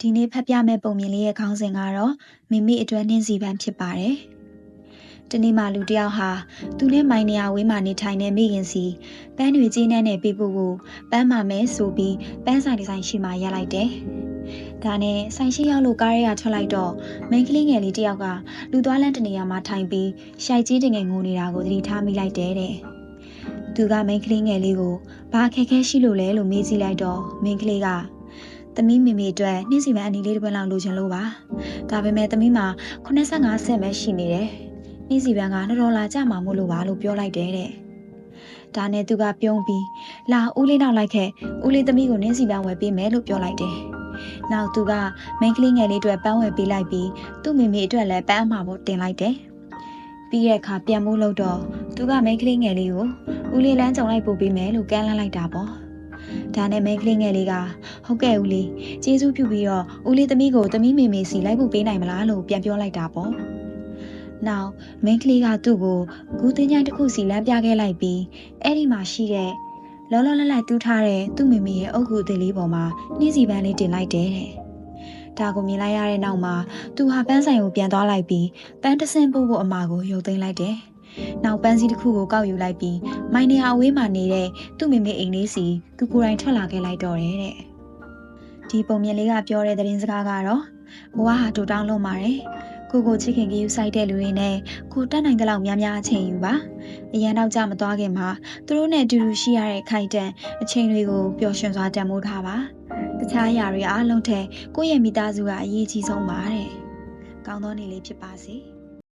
ဒီနေ့ဖတ်ပြမယ့်ပုံမြင်လေးရဲ့ခေါင်းစဉ်ကတော့မိမိအတွက်နှင်းစီပန်းဖြစ်ပါတယ်။ဒီနေ့မှလူတစ်ယောက်ဟာသူနဲ့မိုင်နေရဝေးမှနေထိုင်တဲ့မိခင်စီပန်းတွေကြီးနှန်းနဲ့ပြဖို့ကိုပန်းမာမဲဆိုပြီးပန်းဆိုင်ဒီဇိုင်းရှိမှရက်လိုက်တယ်။ဒါနဲ့ဆိုင်ရှိရောက်လို့ကားရဲကထွက်လိုက်တော့မိန်းကလေးငယ်လေးတစ်ယောက်ကလူသွားလန်းတနေရာမှာထိုင်ပြီးရှိုက်ကြီးတငယ်ငိုနေတာကိုသတိထားမိလိုက်တယ်တဲ့။သူကမိန်းကလေးငယ်လေးကိုဘာခက်ခဲရှိလို့လဲလို့မေးကြည့်လိုက်တော့မိန်းကလေးက သမီးမိမိအတွက်နှင်းစီပန်းအနီလေးတစ်ပွင့်လောက်လိုချင်လို့ပါဒါပေမဲ့သမီးမှာ85ဆင့်ပဲရှိနေတယ်နှင်းစီပန်းကနှစ်ဒေါ်လာကျမှာမို့လို့ပါလို့ပြောလိုက်တယ်တဲ့ဒါနဲ့သူကပြုံးပြီးလာဦးလေးနောက်လိုက်ခဲ့ဦးလေးသမီးကိုနှင်းစီပန်းဝယ်ပေးမယ်လို့ပြောလိုက်တယ်နောက်သူကမိန်းကလေးငယ်လေးအတွက်ပန်းဝယ်ပေးလိုက်ပြီးသူ့မိမိအတွက်လည်းပန်းအမှာပေါ်တင်လိုက်တယ်ပြီးတဲ့အခါပြန်မိုးလို့တော့သူကမိန်းကလေးငယ်လေးကိုဦးလေးလမ်းကြုံလိုက်ပို့ပေးမယ်လို့ကမ်းလှမ်းလိုက်တာပေါ့ ဒါနဲ့မိန်းကလေးငယ်လေးကဟုတ်ကဲ့ဦးလေးကျေးဇူးပြုပြီးတော့ဦးလေးသမီးကိုသမီးမေမေစီလိုက်ဖို့ပေးနိုင်မလားလို့ပြန်ပြောလိုက်တာပေါ့နောက်မိန်းကလေးကသူ့ကိုဂူတင်ချိုင်းတစ်ခုစီလမ်းပြခဲ့လိုက်ပြီးအဲ့ဒီမှာရှိတဲ့လောလောလတ်လတ်တူးထားတဲ့သူ့မေမေရဲ့အုတ်ဂူအသေးလေးပေါ်မှာနှင်းစီပန်းလေးတင်လိုက်တယ်တဲ့ဒါကိုမြင်လိုက်ရတဲ့နောက်မှာသူဟာပန်းဆိုင်ကိုပြန်သွားလိုက်ပြီးပန်းတဆင်းပို့ဖို့အမှာကိုရုပ်သိမ်းလိုက်တယ်။ နောက်ပန်းစည်းတစ်ခုကိုကောက်ယူလိုက်ပြီးမိုင်းနေဟာအဝေးမှာနေတဲ့သူ့မိမိအိမ်လေးစီသူကိုယ်တိုင်ထွက်လာခဲ့လိုက်တော့တယ်တဲ့။ဒီပုံမြင်လေးကပြောတဲ့သတင်းစကားကတော့ဘဝဟာတူတောင်းလုံးပါတယ်။ကိုကိုချစ်ခင်ကြီးယူဆိုင်တဲ့လူတွေနဲ့ကိုတက်နိုင်တဲ့လောက်များများအချိန်ယူပါ။အရန်တော့ကြမသွားခင်မှာသူတို့နဲ့အတူတူရှိရတဲ့ခိုက်တန်အချိန်တွေကိုပျော်ရွှင်စွာတန်ဖိုးထားပါ။တခြားအရာတွေအားလုံးထက်ကိုယ့်ရဲ့မိသားစုကအရေးကြီးဆုံးပါတဲ့။ကောင်းသောနေ့လေးဖြစ်ပါစေ။